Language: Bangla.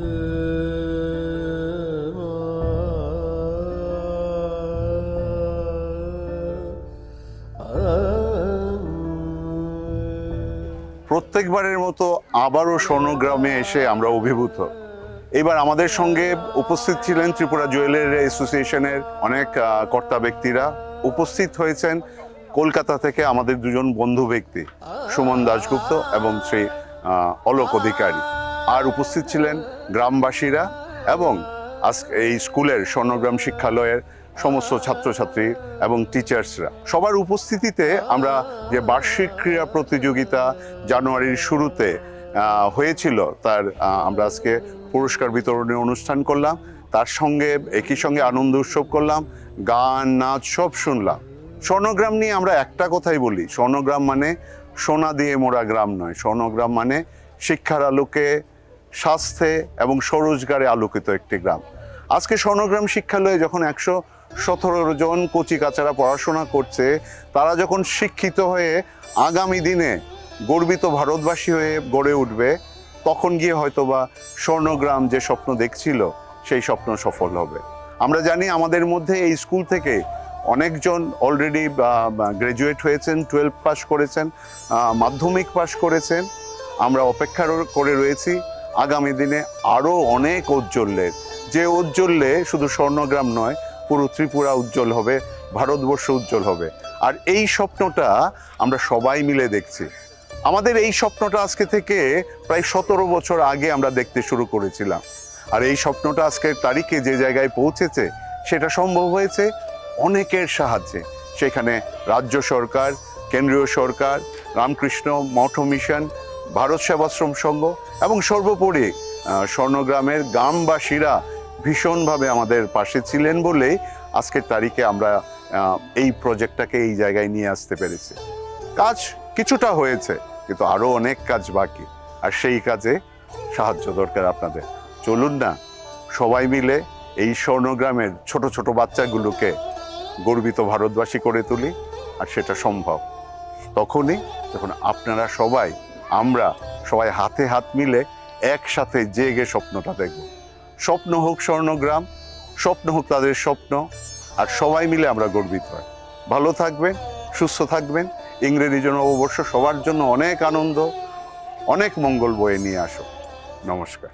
the প্রত্যেকবারের মতো আবারও স্বর্ণগ্রামে এসে আমরা অভিভূত। এবার আমাদের সঙ্গে উপস্থিত ছিলেন ত্রিপুরা জুয়েলারি অ্যাসোসিয়েশনের অনেক কর্তা ব্যক্তিরা। উপস্থিত হয়েছেন কলকাতা থেকে আমাদের দুজন বন্ধু ব্যক্তি, সুমন দাশগুপ্ত এবং শ্রী অলোক অধিকারী। আর উপস্থিত ছিলেন গ্রামবাসীরা এবং আজ এই স্কুলের স্বর্ণগ্রাম শিক্ষালয়ের সমস্ত ছাত্রছাত্রী এবং টিচার্সরা সবার উপস্থিতিতে আমরা যে বার্ষিক ক্রীড়া প্রতিযোগিতা জানুয়ারির শুরুতে হয়েছিল, তার আমরা আজকে পুরস্কার বিতরণী অনুষ্ঠান করলাম। তার সঙ্গে, একই সঙ্গে আনন্দ উৎসব করলাম, গান, নাচ, সব শুনলাম। স্বর্ণগ্রাম নিয়ে আমরা একটা কথাই বলি স্বর্ণগ্রাম মানে সোনা দিয়ে মোড়া গ্রাম নয়। স্বর্ণগ্রাম মানে শিক্ষার আলোকে, স্বাস্থ্যে এবং স্বরোজগারে আলোকিত একটি গ্রাম। আজকে স্বর্ণগ্রাম শিক্ষালয়ে যখন একশো সতেরো জন কচি কাচারা পড়াশোনা করছে। তারা যখন শিক্ষিত হয়ে আগামী দিনে গর্বিত ভারতবাসী হয়ে গড়ে উঠবে, তখন গিয়ে হয়তোবা স্বর্ণগ্রাম যে স্বপ্ন দেখছিল, সেই স্বপ্ন সফল হবে। আমরা জানি আমাদের মধ্যে এই স্কুল থেকে অনেকজন অলরেডি গ্র্যাজুয়েট হয়েছেন টুয়েলভ পাস করেছেন মাধ্যমিক পাস করেছেন। আমরা অপেক্ষা করে রয়েছি, আগামী দিনে আরও অনেক ঔজ্জ্বল্যের। যে ঔজ্জ্বল্যে শুধু স্বর্ণগ্রাম নয় পুরো ত্রিপুরা উজ্জ্বল হবে, ভারতবর্ষ উজ্জ্বল হবে। আর এই স্বপ্নটা আমরা সবাই মিলে দেখছি। আমাদের এই স্বপ্নটা আজকে থেকে প্রায় সতেরো বছর আগে আমরা দেখতে শুরু করেছিলাম। আর এই স্বপ্নটা আজকের তারিখে যে জায়গায় পৌঁছেছে, সেটা সম্ভব হয়েছে অনেকের সাহায্যে। সেখানে রাজ্য সরকার, কেন্দ্রীয় সরকার, রামকৃষ্ণ মঠ মিশন, ভারত সেবাশ্রম সংঘ এবং সর্বোপরি স্বর্ণগ্রামের গ্রামবাসীরা ভীষণভাবে আমাদের পাশে ছিলেন বলেই আজকের তারিখে আমরা এই প্রজেক্টটাকে এই জায়গায় নিয়ে আসতে পেরেছি। কাজ কিছুটা হয়েছে, কিন্তু আরও অনেক কাজ বাকি। আর সেই কাজে সাহায্য দরকার আপনাদের। চলুন না, সবাই মিলে এই স্বর্ণগ্রামের ছোট ছোট বাচ্চাগুলোকে গর্বিত ভারতবাসী করে তুলি, আর সেটা সম্ভব। তখনই যখন আপনারা সবাই, আমরা সবাই হাতে হাত মিলে একসাথে জেগে স্বপ্নটা দেখব। স্বপ্ন হোক স্বর্ণগ্রাম, স্বপ্ন হোক তাদের স্বপ্ন, আর সবাই মিলে আমরা গর্বিত হয়। ভালো থাকবেন, সুস্থ থাকবেন, ইংরেজি জন্য অবশ্য সবার জন্য অনেক আনন্দ, অনেক মঙ্গল বয়ে নিয়ে আসো নমস্কার।